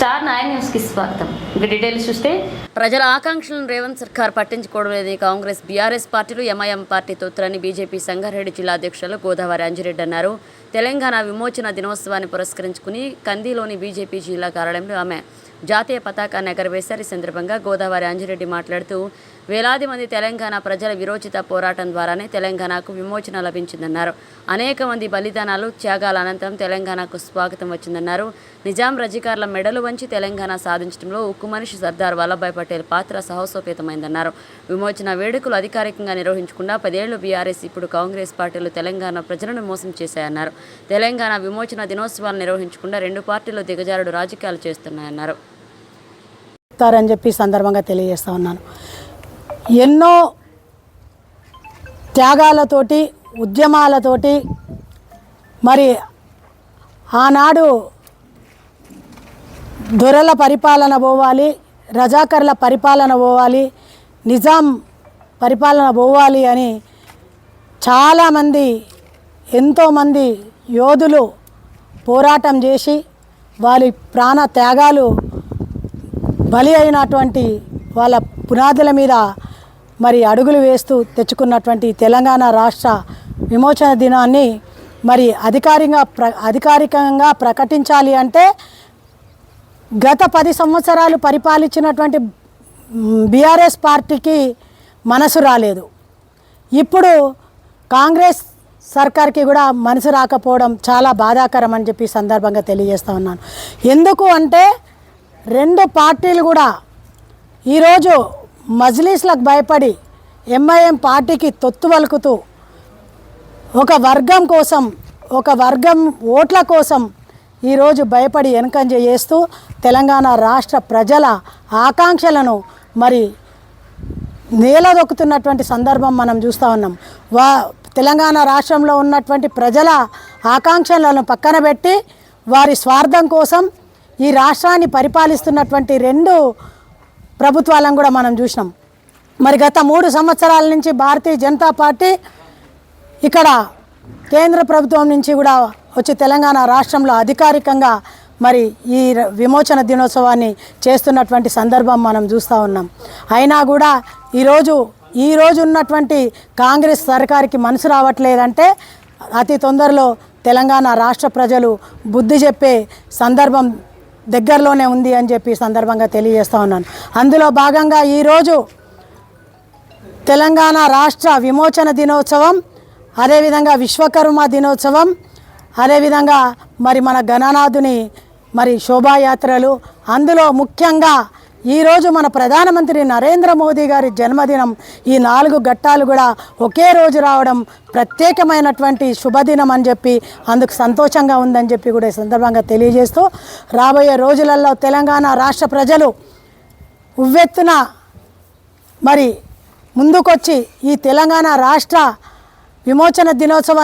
Star nine న్యూస్కి స్వాగతం. Details చూస్తే ప్రజల ఆకాంక్షలను రేవంత్ సర్కార్ పట్టించుకోవడం లేదని కాంగ్రెస్ బీఆర్ఎస్ పార్టీలు ఎంఐఎం పార్టీ తొత్తులని బీజేపీ సంగారెడ్డి జిల్లా అధ్యక్షులు గోదావరి అంజిరెడ్డి అన్నారు. తెలంగాణ విమోచన దినోత్సవాన్ని పురస్కరించుకుని కందిలోని బీజేపీ జిల్లా కార్యాలయంలో ఆమె జాతీయ పతాకాన్ని ఎగరవేశారు. ఈ సందర్భంగా గోదావరి అంజిరెడ్డి మాట్లాడుతూ వేలాది మంది తెలంగాణ ప్రజల విరోచిత పోరాటం ద్వారానే తెలంగాణకు విమోచన లభించిందన్నారు. అనేక మంది బలిదానాలు త్యాగాల అనంతరం తెలంగాణకు స్వాగతం వచ్చిందన్నారు. నిజాం రజికార్ల మెడలు వంచి తెలంగాణ సాధించడంలో ఉక్కు మనిషి సర్దార్ వల్లభాయ్ పటేల్ పాత్ర సాహసోపేతమైందన్నారు. విమోచన వేడుకలు అధికారికంగా నిర్వహించకుండా పదేళ్ళు బీఆర్ఎస్ ఇప్పుడు కాంగ్రెస్ పార్టీలు తెలంగాణ ప్రజలను మోసం చేశాయన్నారు. తెలంగాణ విమోచన దినోత్సవాలు నిర్వహించకుండా రెండు పార్టీలు దిగజారుడు రాజకీయాలు చేస్తున్నాయన్నారు. చెప్పి సందర్భంగా తెలియజేస్తా ఉన్నాను. ఎన్నో త్యాగాలతోటి ఉద్యమాలతోటి మరి ఆనాడు దొరల పరిపాలన పోవాలి రజాకర్ల పరిపాలన పోవాలి నిజాం పరిపాలన పోవాలి అని చాలామంది ఎంతోమంది యోధులు పోరాటం చేసి వారి ప్రాణ త్యాగాలు బలి అయినటువంటి వాళ్ళ పునాదుల మీద మరి అడుగులు వేస్తూ తెచ్చుకున్నటువంటి తెలంగాణ రాష్ట్ర విమోచన దినాన్ని మరి అధికారికంగా ప్ర అధికారికంగా ప్రకటించాలి అంటే గత పది సంవత్సరాలు పరిపాలించినటువంటి బీఆర్ఎస్ పార్టీకి మనసు రాలేదు. ఇప్పుడు కాంగ్రెస్ సర్కార్కి కూడా మనసు రాకపోవడం చాలా బాధాకరం అని చెప్పి సందర్భంగా తెలియజేస్తూ ఉన్నాను. ఎందుకు అంటే రెండు పార్టీలు కూడా ఈరోజు మజ్లీస్లకు భయపడి ఎంఐఎం పార్టీకి తొత్తు వలుకుతూ ఒక వర్గం కోసం ఒక వర్గం ఓట్ల కోసం ఈరోజు భయపడి వెనకంజ చేస్తూ తెలంగాణ రాష్ట్ర ప్రజల ఆకాంక్షలను మరి నేలదొక్కుతున్నటువంటి సందర్భం మనం చూస్తూ ఉన్నాం. వా తెలంగాణ రాష్ట్రంలో ఉన్నటువంటి ప్రజల ఆకాంక్షలను పక్కన పెట్టి వారి స్వార్థం కోసం ఈ రాష్ట్రాన్ని పరిపాలిస్తున్నటువంటి రెండు ప్రభుత్వాలను కూడా మనం చూసినాం. మరి గత మూడు సంవత్సరాల నుంచి భారతీయ జనతా పార్టీ ఇక్కడ కేంద్ర ప్రభుత్వం నుంచి కూడా వచ్చి తెలంగాణ రాష్ట్రంలో అధికారికంగా మరి ఈ విమోచన దినోత్సవాన్ని చేస్తున్నటువంటి సందర్భం మనం చూస్తూ ఉన్నాం. అయినా కూడా ఈరోజు ఈరోజు ఉన్నటువంటి కాంగ్రెస్ సర్కార్కి మనసు రావట్లేదంటే అతి తొందరలో తెలంగాణ రాష్ట్ర ప్రజలు బుద్ధి చెప్పే సందర్భం దగ్గరలోనే ఉంది అని చెప్పి సందర్భంగా తెలియజేస్తూ ఉన్నాను. అందులో భాగంగా ఈరోజు తెలంగాణ రాష్ట్ర విమోచన దినోత్సవం అదేవిధంగా విశ్వకర్మ దినోత్సవం అదేవిధంగా మరి మన గణనాథుని మరి శోభాయాత్రలు అందులో ముఖ్యంగా ఈరోజు మన ప్రధానమంత్రి నరేంద్ర మోదీ గారి జన్మదినం. ఈ నాలుగు ఘట్టాలు కూడా ఒకే రోజు రావడం ప్రత్యేకమైనటువంటి శుభదినం అని చెప్పి అందుకు సంతోషంగా ఉందని చెప్పి కూడా ఈ సందర్భంగా తెలియజేస్తూ రాబోయే రోజులలో తెలంగాణ రాష్ట్ర ప్రజలు ఉవ్వెత్తున మరి ముందుకొచ్చి ఈ తెలంగాణ రాష్ట్ర విమోచన దినోత్సవం